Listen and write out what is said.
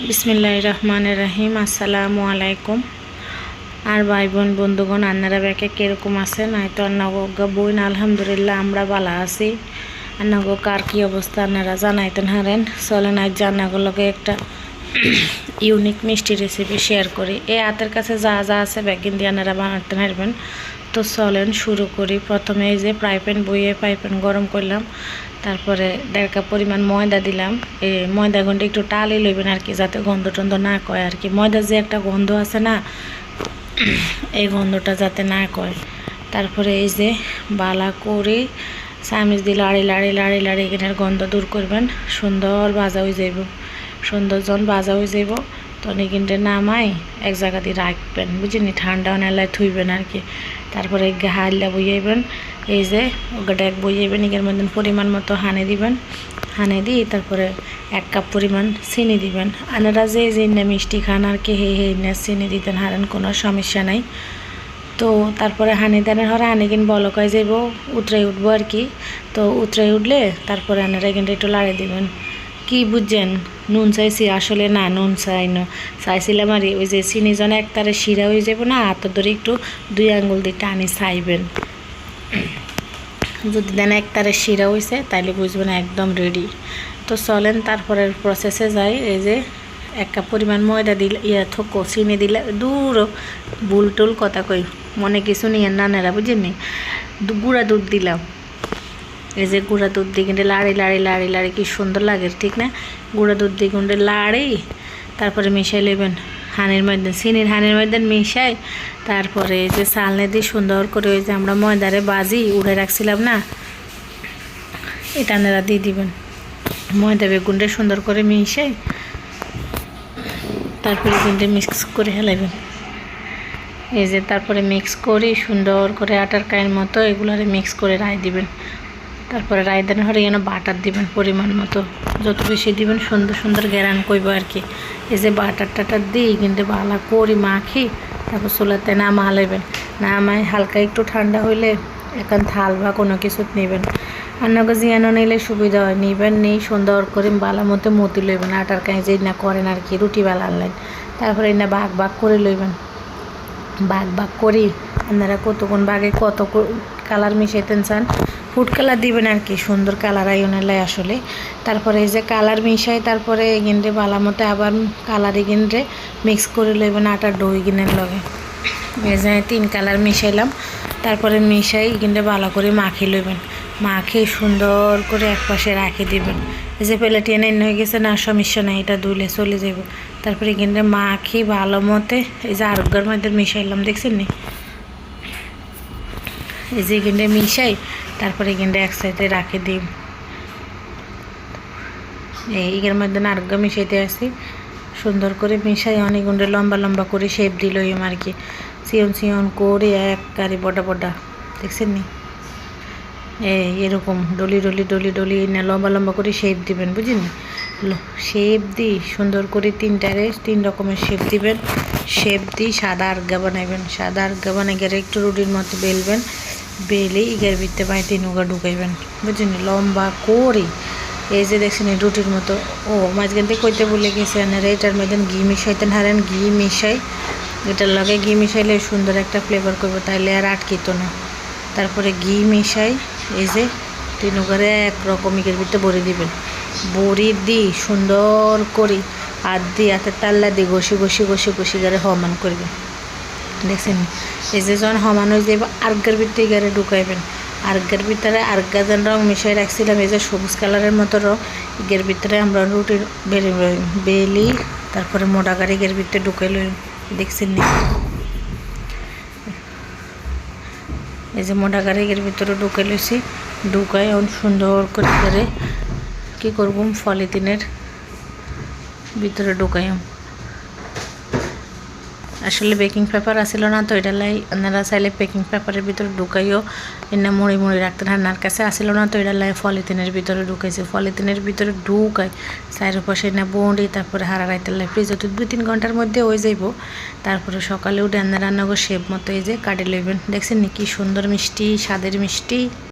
বিসমিল্লাহ রহমান রাহিম। আসসালামু আলাইকুম। আর ভাই বোন বন্ধুগণ, আন্নারা ব্যাকে কীরকম আছেন? হয়তো আন্নাগো বোন আলহামদুলিল্লাহ, আমরা ভালো আছি। আন্নাগো কার কী অবস্থা? আপনারা জানাইতেন হারেন। চলেন আজ লগে একটা ইউনিক মিষ্টি রেসিপি শেয়ার করি। এই হাতের কাছে যা যা আছে ব্যাগিন দিয়ে আপনারা বানাতে পারবেন। তো চলেন শুরু করি। প্রথমে এই যে ফ্রাই প্যান বইয়ে ফ্রাই প্যান গরম করলাম। তারপরে দেড় কাপ পরিমাণ ময়দা দিলাম। এই ময়দা গন্ধ একটু টালি লইবেন আর কি, যাতে গন্ধ টন্ধ না কয় আর কি। ময়দার যে একটা গন্ধ আছে না, এই গন্ধটা যাতে না কয়। তারপরে এই যে বালা করে চামিচ দিয়ে লাড়ি লাড়ি লাড়ি লাড়ি এখানের গন্ধ দূর করবেন। সুন্দর ভাজা হয়ে যাইব। সুন্দর যখন ভাজা হয়ে যাইব। তখন কিন্তু নামাই, এক জায়গা দিয়ে রাখবেন। বুঝিনি? ঠান্ডা নেলায় থুইবেন আর কি। তারপরে হাইলা বইয়াইবেন এই যে ওটা এক বইয়াইবেন এর মধ্যে পরিমাণ মতো হানে দিবেন। হানে দিয়ে তারপরে এক কাপ পরিমাণ চিনি দিবেন। আনারা যে যে মিষ্টি খান আর কি, হে হে না চিনি দিতেন হারেন, কোনো সমস্যা নাই। তো তারপরে হানি দানের হরে হানি কিন বলকায় যাইব, উতরাই উঠবো আর কি। তো উতরাই উঠলে তারপরে আনারা কিন্তু একটু লাড়ে দিবেন। কি বুঝছেন নুন চাইছি, আসলে না, নুন চাই না। চাইছিলাম আর ওই যে চিনি জন একতারে শিরা হয়ে যাব না, হাত ধরে একটু দুই আঙ্গুল দিয়ে টানি চাইবেন। যদি দেন একতারে শিরা হয়েছে তাইলে বুঝবেন একদম রেডি তো চলেন তারপরের প্রসেসে যাই, এই যে এক কাপ পরিমাণ ময়দা দিলে, ইয়া থকো, চিনি দিলে দূর বুল টুল কথা কই, মনে কিছু নিয়ে নানেরা বুঝেননি? গুঁড়া দুধ দিলাম। এই যে গুঁড়া দুধ দিয়ে কিন্তু লাড়ি লাড়ি লাড়ি লাড়ি, কি সুন্দর লাগে, ঠিক না? গুঁড়া দুধ দিয়ে কিন্তু লাড়ি, তারপরে মিশাই নেবেন হানির মধ্যে চিনির হানির মধ্যে মিশাই, তারপরে এই যে চালনে দিয়ে সুন্দর করে ওই যে আমরা ময়দারে বাজি উড়ে রাখছিলাম না এটা আপনারা দিয়ে দিবেন। ময়দা বেগুনটা সুন্দর করে মিশাই, তারপরে কিন্তু মিক্স করে হেলাইবেন এই যে তারপরে মিক্স করে, সুন্দর করে আটার কায়ের মতো এগুলারে মিক্স করে রায় দিবেন। তারপরে রায় দেন হরে যেন বাটার দিবেন পরিমাণ মতো। যত বেশি দিবেন সুন্দর সুন্দর গ্যারান করব আর কি। এই যে বাটার টাটার দিই, কিন্তু ভালো করি মাখি, তারপর চুলাতে নামা লেবেন নামায় হালকা একটু ঠান্ডা হইলে এখন থাল বা কোনো কিছু নেবেন। রান্নাকে জিয়ানো নিলে সুবিধা হয়, নিবেন নেই, সুন্দর করে বালা মতো মতি লইবেন। আটার যে না করেন আর কি, রুটি বেলা আনলেন। তারপরে না বাঘ বাঘ করে লইবেন। বাঘ বাঘ করি, আপনারা কতক্ষণ বাঘে কত কালার মিশাইতেন চান? ফুড কালার দিবেন আর কি, সুন্দর কালার আইনের আসলে। তারপরে এই যে কালার মিশাই তারপরে এগিনরে বালা মতো আবার কালার এগিনরে মিক্স করে লইবেন আটার দই গিনের লগে। এই যে তিন কালার মিশাইলাম, তারপরে মিশাই এগিনরে ভালো করে মাখি লইবেন। মাখে সুন্দর করে এক পাশে রাখে দিবেন। এই যে প্লেট এনে হয়ে গেছে না, সমস্যা নাই, এটা ধুলে চলে যাব তারপরে এখানে মাখি ভালো মতে, এই যে আরোগ্যের মধ্যে মিশাইলাম, দেখছেন নি? এই যে এখানে মিশাই, তারপরে এখানটা এক সাইডে রাখে দিই এই এর মধ্যে আরোগ্য মিশাইতে আসি। সুন্দর করে মিশাই, অনেক গুন্ডে লম্বা লম্বা করে শেপ দিল এম আর কি সিয়ন সিয়ন করে এক কারি বডা বডা। দেখছেন নি? এই, এরকম ডলি ডলি ডলি ডলি না লম্বা লম্বা করে শেপ দিবেন বুঝলেন শেপ দিই, সুন্দর করে তিনটারে তিন রকমের শেপ দিবেন। শেপ দিই, সাদা আর্গা বানাইবেন। সাদা আর্গা বানাই গেলে একটু রুটির মতো বেলবেন। বেলে ইগের ভিতরে বাইতে নৌকা ঢুকাইবেন। বুঝলেন লম্বা করে। এই যে দেখছেন রুটির মতো। ও, মাঝখান থেকে কইতে বলে গেছে আপনারা এটার মধ্যে ঘি মিশাইতেন। হারেন, ঘি মিশাই। এটার লগে ঘি মিশাইলে সুন্দর একটা ফ্লেভার করব, তাইলে আর আটকিত না। তারপরে ঘি মিশাই, এই যে তিন এক রকম ইকের ভিতরে ভরে দিবেন। বড়ি দি সুন্দর করে হাত দিয়ে হাতের তাল্লা দিয়ে ঘষি ঘষি ঘষি ঘষি গারে হমান করবেন দেখছেন? এই যে যখন হমান হয়ে যাবে আর্গের ভিতরে গারে ঢুকাইবেন। আর্গের ভিতরে আর্গা যেন রং মিশাই রাখছিলাম, এই যে সবুজ কালারের মতো রং ইগের ভিতরে আমরা রুটি বেলি বেলি, তারপরে মোটা গাড়ি ইগের ভিতরে ঢুকাই লই দেখছেন নি? এই যে মোটা গাড়ির ভিতরে ঢুকাই লইছি, ঢুকাই এখন সুন্দর করে করে কী করব? ফলিতিনের ভিতরে ঢুকাই আসলে বেকিং পেপার আসিল না তো, এটা লাই আপনারা চাইলে বেকিং পেপারের ভিতরে ঢুকাইও। এনে মুড়ি মুড়ি রাখতেন রান্নার কাছে আসিল না তো, এটা লাই ফলিতিনের ভিতরে ঢুকাইছে। ফলিতিনের ভিতরে ঢুকাই চাইর পাশে না বন্ডি তারপরে হারা রাইতে লাই। ফ্রিজ দুই তিন ঘণ্টার মধ্যে হয়ে যাইব। তারপরে সকালে উঠে রান্না রান্না করে শেপ মতো এই যে কাটে লইবেন। দেখছেন কি সুন্দর মিষ্টি, স্বাদের মিষ্টি।